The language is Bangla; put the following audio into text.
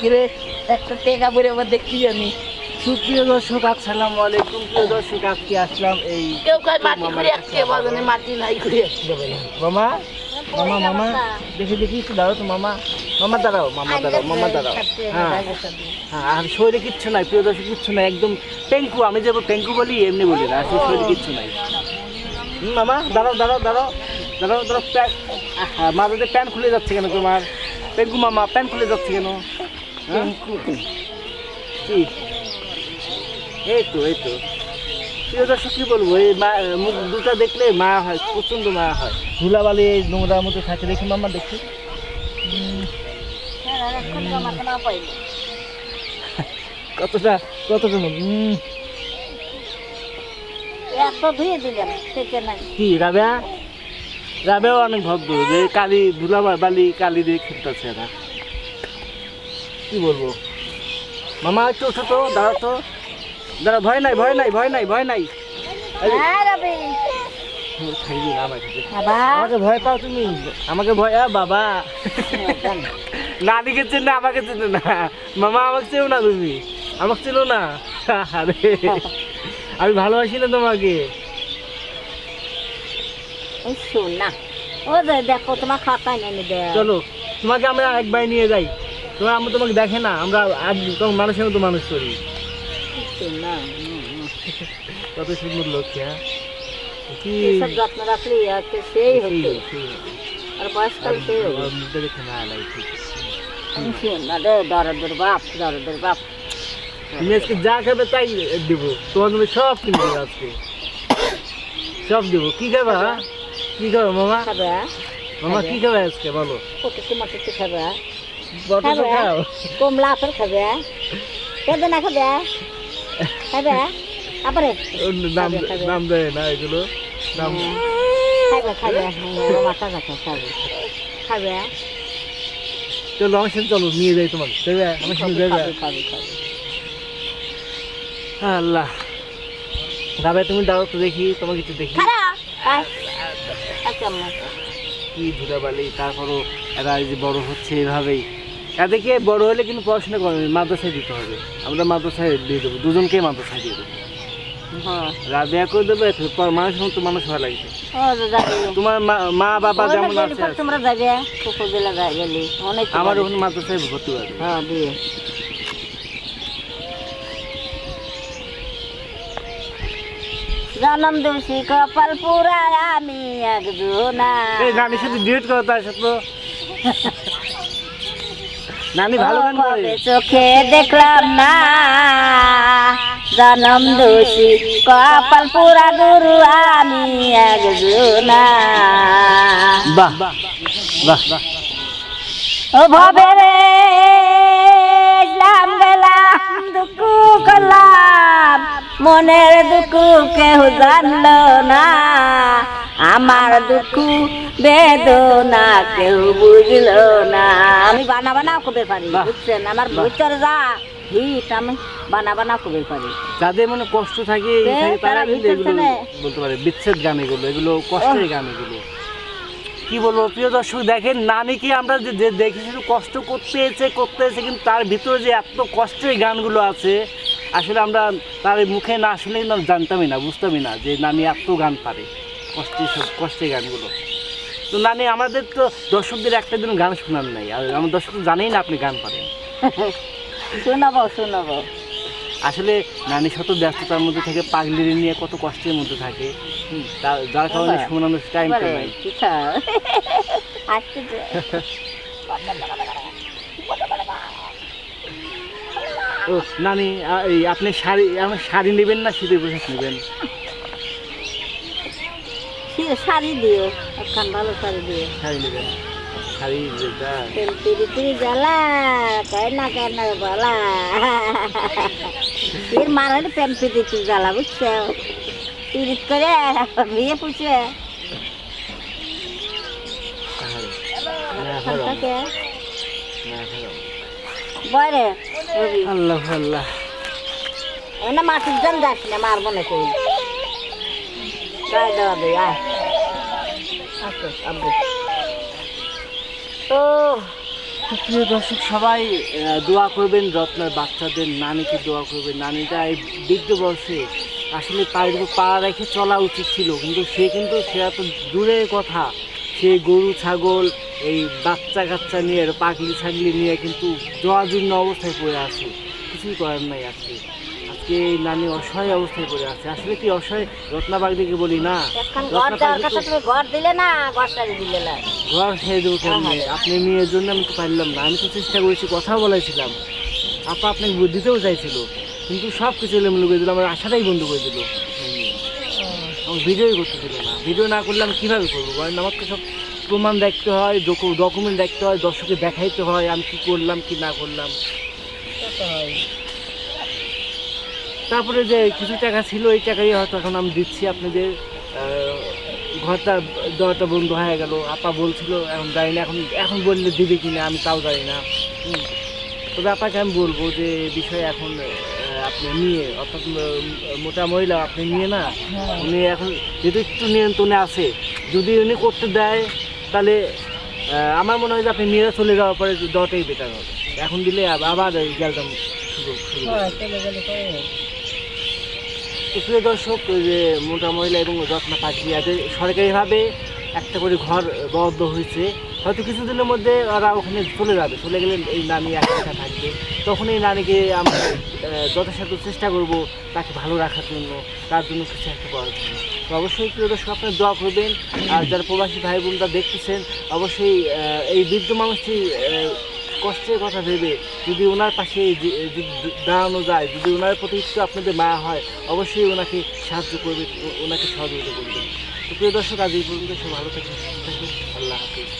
কিরে একটা টেকা পরে আবার দেখছি জানি। সুপ্রিয় দর্শক আসসালামু আলাইকুম। প্রিয় দর্শক আজকে আসলাম এই কেউ কয় মাটি ঘুরে আসছে বাগানে মাটি নাই ঘুরে আসছে মামা? মামা মামা দেখি দেখি একটু দাঁড়াও তো মামা। মামা দাঁড়াও মামা দাঁড়াও মামা দাঁড়াও। হ্যাঁ। হ্যাঁ আর শরীরে কিচ্ছু নাই প্রিয় দর্শক কিচ্ছু নাই একদম টেঙ্কু আমি যে টেঙ্কু বলি এমনি বলি না আসলে শরীরে কিচ্ছু নাই। মামা দাঁড়াও দাঁড়াও দাঁড়াও দাঁড়াও দাঁড়াও প্যান্ট মাথাতে প্যান্ট খুলে যাচ্ছে কেন তোমার? টেঙ্কু মামা প্যান্ট খুলে যাচ্ছে কেন? এই তো এই তো। প্রিয় দর্শক কি বলব? এই মা- মুখ দুটো দেখলে মায়া হয় প্রচণ্ড মায়া হয়। ধুলাবালি এই নোংরার মধ্যে থাকে দেখি মামা দেখি। কতটা কতটা কি রাবেয়া? রাবেও অনেক ভদ্র যে কালি ধুলা বালি কালি দিয়ে খেলতেছে এরা। কি বলব? মামা একটু ওঠো তো দাঁড়া তো। দাঁড়া ভয় নাই ভয় নাই ভয় নাই ভয় নাই। হ্যাঁ না আমাকে আমাকে ভয় পাও তুমি? আমাকে ভয় বাবা। নানিকে চেনে আমাকে চেনে না। মামা আমাকে চেনো না তুমি? আমাকে চেনো না? আরে আমি ভালোবাসি না তোমাকে। শোন না। ও দেখো তোমার খাতায় নেই দে। চলো তোমাকে আমরা একবার নিয়ে যাই। তোমার আমরা তোমাকে দেখে না আমরা আজ তোমার মানুষের মতো মানুষ করি। না কত সুন্দর লক্ষ্য হ্যাঁ? কি? সব যত্ন রাখলে আছে সেই হতো কি- আর বয়সকাল সেই হবে ওর মুখটা দেখে না লাগছে শোন না রে দরদের বাপ দরদের বাপ। তুমি আজকে যা খাবে তাই দেবো। তোমার সব কিনে দেবো আজকে। সব দেবো। কি খাবে? কি খাবে মামা? খাবে। মামা কি খাবে আজকে? বলো। কত খাবে। খাবে? কমলা আপেল খাবে? খাবে? খাবে? তারপরে? ওর নাম খাবে, খাবে। নাম দেয় না এগুলো? নাম খাবে খাবে মাথা খাবে। খাবে? চলো আমার সাথে চলো নিয়ে যাই তোমাকে। দেবে? আমার সাথে দেবে? আল্লাহ। দাবে তুমি দাও তো দেখি তোমাকে কিছু দেখি। আচ্ছা কি ধুলাবালি তারপরও এরা যে বড় হচ্ছে এভাবেই। এদেরকে বড় হলে কিন্তু পড়াশোনা করবে মাদ্রাসায় দিতে হবে। আমরা মাদ্রাসায় দিয়ে দেবো দুজনকেই মাদ্রাসায় দিয়ে দেবো। হ্যাঁ। রাবেয়া করে দেবে? পর মানুষ ও তোমার মা বাবা যেমন আছে আছে। তোমরা যাবে অনেক আমার ওখানে মাদ্রাসায় ভর্তি হবে। হ্যাঁ দিয়ে। জনম দোষী কপাল পুরায় আমি একজনা। এই গানের সাথে ডিউট ভালো গান করে চোখে দেখলাম না। জনম দোষী কপাল পুরা গুরু আমি একজনা বাহ বাহ বাহ। ও ভবে রে ইসলাম গেলাম দুঃখ করলাম। মনের দুঃখ কেউ জানলো না। আমার দুঃখ বেদনা কেউ বুঝলো না। আমি বানা বানা কবে পারি বুঝছেন? আমার ভিতরে যা হিট আমি বানা বানা কবে পারি যাদের মনে কষ্ট থাকে তারা কিন্তু এগুলো বলতে পারে বিচ্ছেদ গান এগুলো এগুলো কষ্টের গান এগুলো। কি বলব প্রিয় দর্শক দেখেন নানিকে আমরা যে দেখি শুধু কষ্ট করতে এসে করতে এসে কিন্তু তার ভিতরে যে এত কষ্টের গানগুলো আছে আসলে আমরা তার মুখে না কিন্তু জানতামই না বুঝতামই না যে নানি এত গান পারে। কষ্টের সব কষ্টের গানগুলো। তো নানি আমাদের তো দর্শকদের একটা দিন গান শোনার নাই আর আমার দর্শক জানেই না আপনি গান পারেন। শোনাবো শোনাবো। আসলে নানি শত ব্যস্ততার মধ্যে থেকে পাগলিরে নিয়ে কত কষ্টের মধ্যে থাকে। যার কারণে শোনানোর টাইম তো নাই। ও নানি এই আপনি শাড়ি আমার শাড়ি নেবেন না শীতের পোশাক নেবেন? শাড়ি দিও একখান ভালো শাড়ি দিও। শাড়ি নেবেন শাড়ি যেটা। জ্বালা কয় না কয় না বলা এর মারানি প্যান পিটি তুই জ্বালা বুঝছ? তিরিত করে বিয়ে পুষে। রবি। আল্লাহ আল্লাহ। এনে মাটির জন যাস না মারবো না তুই গায়ে দেওয়া দে আয় আসো আব্বু প্রিয় দর্শক, সবাই দোয়া করবেন রত্নার বাচ্চাদের নানিকে দোয়া করবেন। নানিটা এই বৃদ্ধ বয়সে আসলে পায়ের উপর পা রেখে চলা উচিত ছিল, কিন্তু সে কিন্তু সে এত দূরের কথা। সে গরু, ছাগল, এই বাচ্চা কাচ্চা নিয়ে পাগলি ছাগলি নিয়ে কিন্তু জরাজীর্ণ অবস্থায় পড়ে আছে। কিছুই করার নাই আজকে। এই নানি অসহায় অবস্থায় পড়ে আছে। আসলে কি অসহায়? রত্নাবাগদিকে বলি না। ঘর দিলে না ঘর ছেড়ে দেবো কেমনে? আপনি মেয়ের জন্য আমি তো পারলাম না। আমি তো চেষ্টা করেছি কথা বলেছিলাম। আপা আপনাকে দিতেও চাইছিল কিন্তু সব কিছু এলোমেলো করে দিল আমার আশাটাই বন্ধ করে দিল। আমার ভিডিওই করতে দিল না। ভিডিও না করলে আমি কীভাবে করব? বলেন আমাকে সব প্রমাণ দেখতে হয় ডকুমেন্ট দেখতে হয় দর্শকে দেখাইতে হয় আমি কী করলাম কি না করলাম। তারপরে যে কিছু টাকা ছিল, এই টাকাই হয়তো এখন আমি দিচ্ছি আপনাদের। ঘরটা, দরটা বন্ধ হয়ে গেল। আপা বলছিল, এখন জানি না, এখন এখন বললে দিবে কিনা, আমি তাও জানি না। তবে আপনাকে আমি বলব যে বিষয় এখন আপনি নিয়ে অর্থাৎ মোটা মহিলা, আপনি নিয়ে না, উনি এখন যেহেতু একটু নিয়ন্ত্রণে আছে, যদি উনি করতে দেয়, তাহলে আমার মনে হয় যে আপনি নিয়ে চলে যাওয়ার পরে দেওয়াটাই বেটার হবে। এখন দিলে আবার গেলতাম, শুরু শুরু। তো প্রিয় দর্শক যে মোটা মহিলা এবং যত্ন পাখি এদের সরকারিভাবে একটা করে ঘর বরাদ্দ হয়েছে। হয়তো কিছুদিনের মধ্যে ওরা ওখানে চলে যাবে, চলে গেলে এই নানি একা থাকবে। তখন এই নানিকে আমরা যথাসাধ্য চেষ্টা করব তাকে ভালো রাখার জন্য, তার জন্য কিছু একটা করার জন্য। তো অবশ্যই প্রিয় দর্শক, আপনারা দোয়া করবেন। আর যারা প্রবাসী ভাই বোনরা দেখতেছেন, অবশ্যই এই বৃদ্ধ মানুষটি কষ্টের কথা ভেবে যদি ওনার পাশে দাঁড়ানো যায়, যদি ওনার প্রতি একটু আপনাদের মায়া হয়, অবশ্যই ওনাকে সাহায্য করবে ওনাকে সহযোগিতা করবে। তো প্রিয় দর্শক, আজ এই পর্যন্ত সব ভালো থাকে আল্লাহ হাফিজ।